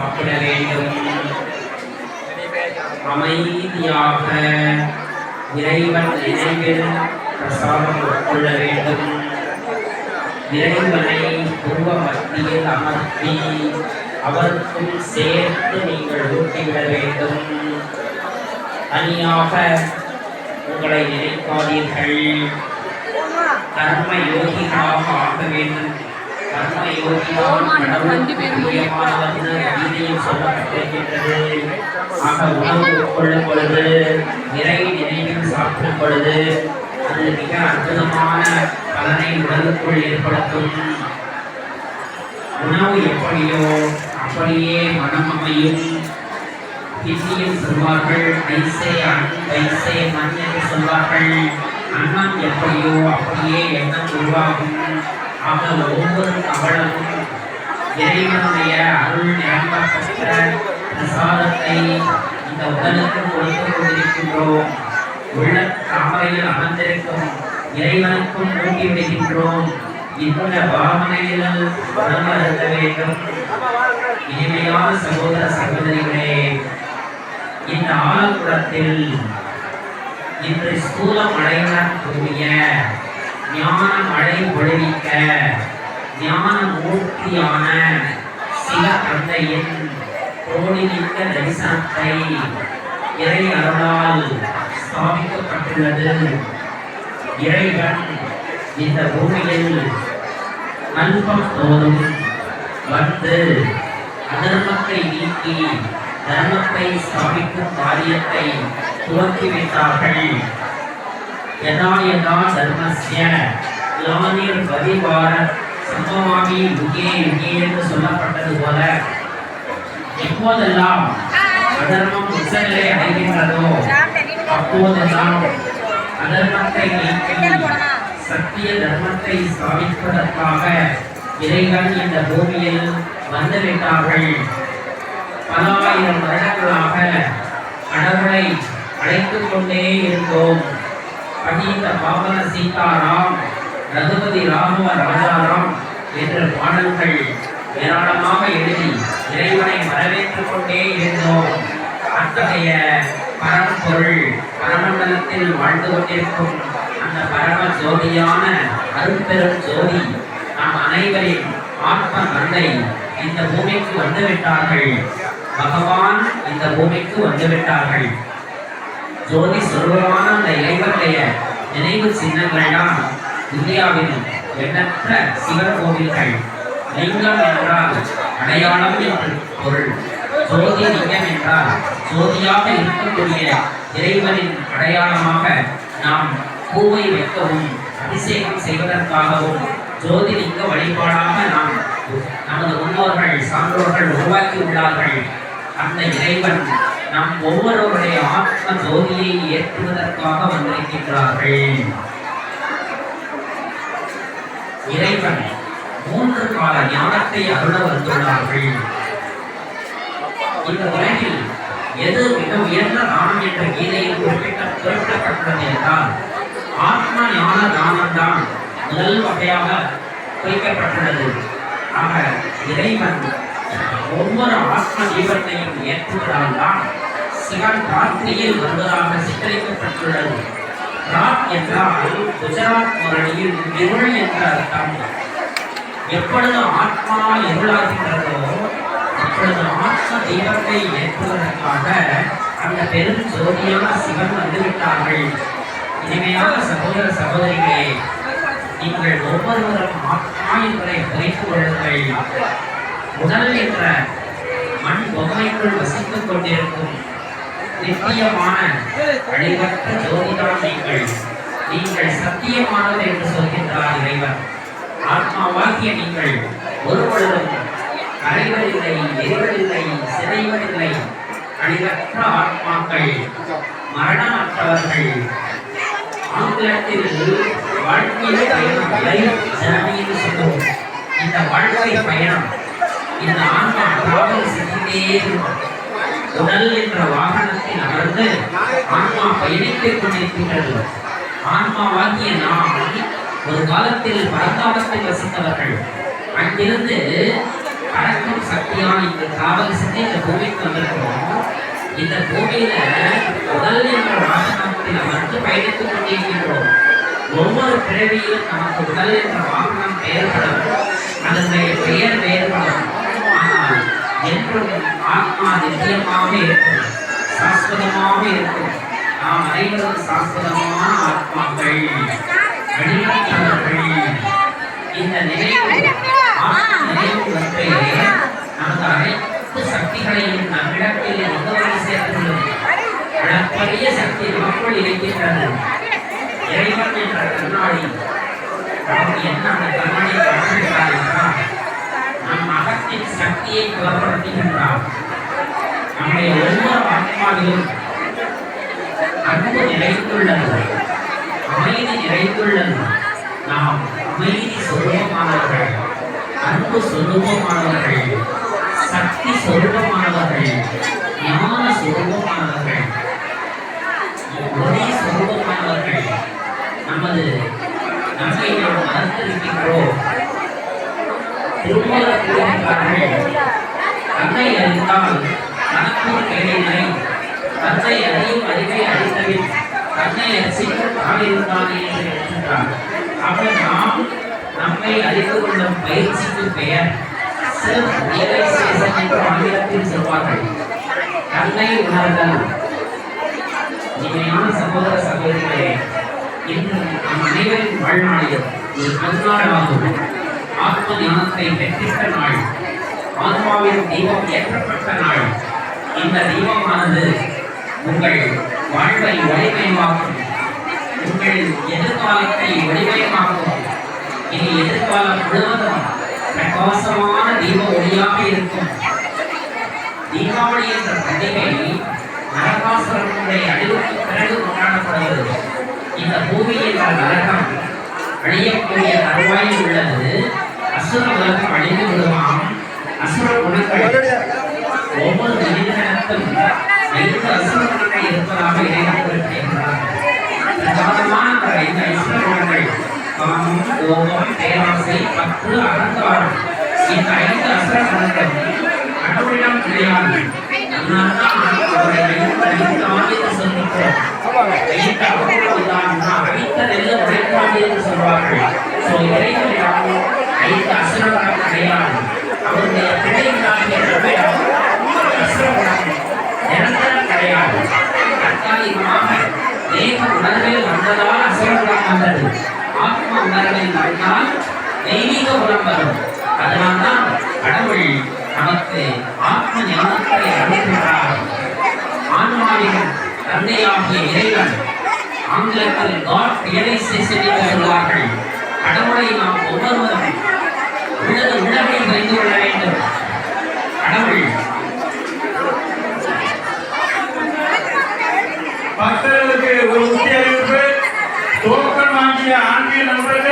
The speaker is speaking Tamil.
சாப்பிட வேண்டும் அமைதியாக இறைவன் நினைவில் பிரசாதம் உட்கொள்ள வேண்டும். இறைவனை பூர்வ மத்தியில் அமர்த்தி அவருக்கும் சேர்த்து நீங்கள் ஊட்டிவிட வேண்டும். தனியாக உங்களை நினைக்காதீர்கள். கர்ம யோகிகளாக ஆக வேண்டும். கர்ம ஆக உணவு உட்கொள்ளும் பொழுது நிறைய நினைவில் சாப்பிடும் பொழுது அது மிக அற்புதமான பலனை உடலுக்குள் ஏற்படுத்தும் உணவு எப்படியோ அப்படியே மனம் அமையும் ஹிந்தியில் சொல்வார்கள் ஐசே அன் வைசே மண் என்று சொல்வார்கள் எப்படியோ அப்படியே எண்ணம் உருவாகும் ஆக ஒவ்வொரு கவலமும் இறைவனுடைய அருள் நிரம்பப்பட்ட பிரசாதத்தை இந்த உடலுக்கு கொடுத்து கொண்டிருக்கின்றோம். உள்ள தாமரையில் அமர்ந்திருக்கும் இறைவனுக்கும் ஊட்டி விடுகின்றோம். இந்த பாவனையில் உடம்பு இருக்க வேண்டும். இனிமையான சகோதர சகோதரிகளே இந்த ஆலங்குளத்தில் இன்று ஸ்தூல மழையுடன் கூடிய ஞான மழை பொழிவிக்க ஞான மூர்த்தியான சில தந்தையின் கோடிமிக்க தரிசனத்தை இறை அருளால் ஸ்தாபிக்கப்பட்டுள்ளது. இறைவன் இந்த பூமியில் நல்பம் தோறும் வந்து அதர்மத்தை நீக்கி தர்மத்தை ஸ்தாபிக்கும் காரியத்தை துவக்கி வைத்தார்கள் யதா யதா தர்மஸ்ய லானிர் பதிவார சம்பவாமி யுகே யுகே என்று சொல்லப்பட்டது போல எப்போதெல்லாம் அதர்மம் உச்சநிலை அடைகின்றதோ அப்போதெல்லாம் அதர்மத்தை நீக்கி சத்திய தர்மத்தை ஸ்தாபிப்பதற்காக இறைவன் இந்த பூமியில் வந்துவிட்டார்கள். பல ஆயிரம் வருடங்களாக கடவுளை அழைத்துக் கொண்டே இருந்தோம். பகீத பாவன சீதாராம் ரகுபதி ராம ராஜாராம் என்ற பாடல்கள் ஏராளமாக எழுதி இறைவனை வரவேற்றுக் கொண்டே இருந்தோம். அத்தகைய பரம்பொருள் பரமண்டலத்தில் வாழ்ந்து கொண்டிருக்கும் அந்த பரம ஜோதியான அருட்பெரும் ஜோதி நாம் அனைவரின் ஆத்ம தந்தை இந்த பூமிக்கு வந்துவிட்டார்கள். பகவான் இந்த பூமிக்கு வந்துவிட்டார்கள். ஜோதி சொருபமான அந்த இறைவனுடைய நினைவு சின்னங்கள் தான் இந்தியாவின் எண்ணற்ற சிவன் கோவில்கள். லிங்கம் என்றால் அடையாளம் என்று பொருள். ஜோதி லிங்கம் என்றால் ஜோதியாக இருக்கக்கூடிய இறைவனின் அடையாளமாக நாம் பூவை வைக்கவும் அபிஷேகம் செய்வதற்காகவும் ஜோதிலிங்க வழிபாடாக நாம் நமது முன்னோர்கள் சான்றோர்கள் உருவாக்கியுள்ளார்கள் அந்த இறைவன் நம் ஒவ்வொருவருடைய ஆத்ம ஜோதியை ஏற்றுவதற்காக வந்திருக்கின்றார்கள். இறைவன் மூன்று கால ஞானத்தை அருள வந்துள்ளார்கள் இந்த உலகில் எது மிக உயர்ந்த தானம் என்ற கீதையில் குறிப்பிட்ட குறிப்பிடப்பட்டுள்ளது என்றால் ஆத்ம ஞான தானம் தான் முதல் வகையாக குறிக்கப்பட்டுள்ளது. ஆக இறைவன் ஒவ்வொரு ஆத்ம ஜீவத்தையும் ஏற்றுவதால் தான் சிவன் ராத்திரியில் வருவதாக சித்தரிக்கப்பட்டுள்ளது. ராத் என்றால் குஜராத் முரணியில் இருள் என்ற அர்த்தம். எப்பொழுது ஆத்மா இருளாகின்றதோ அப்பொழுது ஆத்ம தெய்வத்தை ஏற்பதற்காக அந்த பெரும் ஜோதியான சிவன் வந்துவிட்டார்கள். இனிமையான சகோதர சகோதரிகளே நீங்கள் ஒவ்வொருவரும் ஆத்மா என்பதை புரிந்து கொள்ளுங்கள். உடல் என்ற மண் பொம்மைக்குள் வசித்துக் கொண்டிருக்கும் நித்தியமான அழிவற்ற ஜோதிதான் நீங்கள் நீங்கள் சத்தியமானது என்று சொல்கின்றார் இறைவன். ஆத்மாவாகிய நீங்கள் ஒருபொழுதும் கரைவதில்லை எரிவதில்லை சிதைவதில்லை அழிவற்ற ஆத்மாக்கள் மரணமற்றவர்கள். ஆங்கிலத்தில் வாழ்க்கை பயணம் லைஃப் சொல்லுவோம். இந்த வாழ்க்கை பயணம் இந்த ஆன்மா டிராவல் செஞ்சுட்டே இருக்கும். உடல் என்ற வாகனத்தில் அமர்ந்து ஆன்மா பயணித்துக் கொண்டிருக்கின்றது. ஆன்மாவாகிய நாம் ஒரு காலத்தில் பரந்தாமத்தில் வசித்தவர்கள். அங்கிருந்து அடக்கும் சக்தியான இந்த காவல் செஞ்சு இந்த பூமிக்கு வந்திருக்கிறோம் இந்த பூமியில உடல் என்ற வாகனத்தில் அமர்ந்து பயணித்துக் கொண்டிருக்கின்றோம். ஒவ்வொரு பிறவியிலும் நமக்கு உடல் என்ற வாகனம் பெயர்படும் அதனுடைய பெயர் வேறுபடும் என்றும் ஆத்மா நிச்சயமாக இருக்கும். சாஸ்வதமாக இருக்கும். நாம் அனைவரும் சாஸ்வதமான ஆத்மாக்கள். அடிமற்றவர்கள் இந்த நினைவு நினைவு ஒன்றே நமது அனைத்து சக்திகளையும் நம்மிடத்தில் முகவரி சேர்த்துள்ளது. அளப்பரிய சக்தி நமக்குள் இருக்கின்றது. இறைவன் என்ற கண்ணாடி நமக்கு என்ன அந்த கண்ணாடி என்றால் சக்தியை புலப்படுத்துகின்றார். நம்முடைய ஒவ்வொரு ஆத்மாவிலும் அன்பு நிறைந்துள்ளது அமைதி நிறைந்துள்ளது நாம் அமைதி சொருபமானவர்கள் அன்பு சொருபமானவர்கள் சக்தி சொருபமானவர்கள் ஞான சொருபமானவர்கள் ஒரே சொருபமானவர்கள். நமது நம்மை நாம் மறந்திருக்கின்றோம். திருமூலர் கூறுகின்றார்கள் தன்னை அறிந்தால் தனக்கும் கேடினை தன்னை அறியும் அறிவை அறிந்தபின் தன்னை ரசிக்கும் ஆளிருந்தானே என்று எழுதுகின்றார் அப்ப நாம் நம்மை அறிந்து கொள்ளும் பயிற்சிக்கு பெயர் செல்ஃப் ரியலைசேஷன் என்று ஆங்கிலத்தில் சொல்வார்கள் தன்னை உணர்தல் இனிமையான சகோதர சகோதரிகளே இன்று நம் அனைவரின் வாழ்நாளில் ஒரு ஆத்ம ஞானத்தை பெற்றிட்ட நாள் ஆத்மாவின் தெய்வம் ஏற்றப்பட்ட நாள் இந்த தெய்வமானது உங்கள் வாழ்வை ஒளிமயமாக்கும் உங்கள் எதிர்காலத்தை ஒளிமயமாக்கும் இனி எதிர்காலம் முழுவதும் பிரகாசமான தீப ஒளியாக இருக்கும் தீபாவளி என்ற பண்டிகை நரகாசுரனுடைய அழிவுக்கு பிறகு கொண்டாடப்படுகிறது இந்த பூமி என்ற நரகம். அழியக்கூடிய தருவாயில் உள்ளது. அசுர உலகம் அழிந்து விடுவாம் அசுர குணங்கள் ஒவ்வொரு மனிதனிடத்தும் ஐந்து அசுர குணங்கள் இருப்பதாக இறைவன் குறிப்பிடுகிறார். பிரதானமான அந்த ஐந்து அசுர குணங்கள் காமம் கோபம் பேராசை பற்று அகங்காரம். இந்த ஐந்து அசுர குணங்கள் கடவுளிடம் கிடையாது. அதனால்தான் அவரை ஐந்து ஆண்டு என்று சொல்வார்கள். ஸோ ஐந்து அசுரகுணம் கிடையாது அவருடைய பிள்ளைகளாகிய நம்மிடம் அசுரகுணம் நிரந்தரம் கிடையாது தற்காலிகமாக தேக உணர்வில் வந்ததால் அசுரகுணம் வந்தது ஆத்ம உணர்வில் வந்தால் தெய்வீக குணம் வரும் அதனால்தான் கடவுள் நமக்கு ஆத்ம ஞானத்தை அளிக்கின்றார் ஆன்மாவின் தந்தையாகிய இறைவன் ஆங்கிலத்தில் காட் ரியலைசேஷன் என்று சொல்வார்கள். கடவுளை உள்ளபடி கொள்ள வேண்டும் கடவுள். பக்தர்களுக்கு ஒரு முக்கிய அறிவிப்பு. டோக்கன் வாங்கிய ஆன்மீக நண்பர்கள்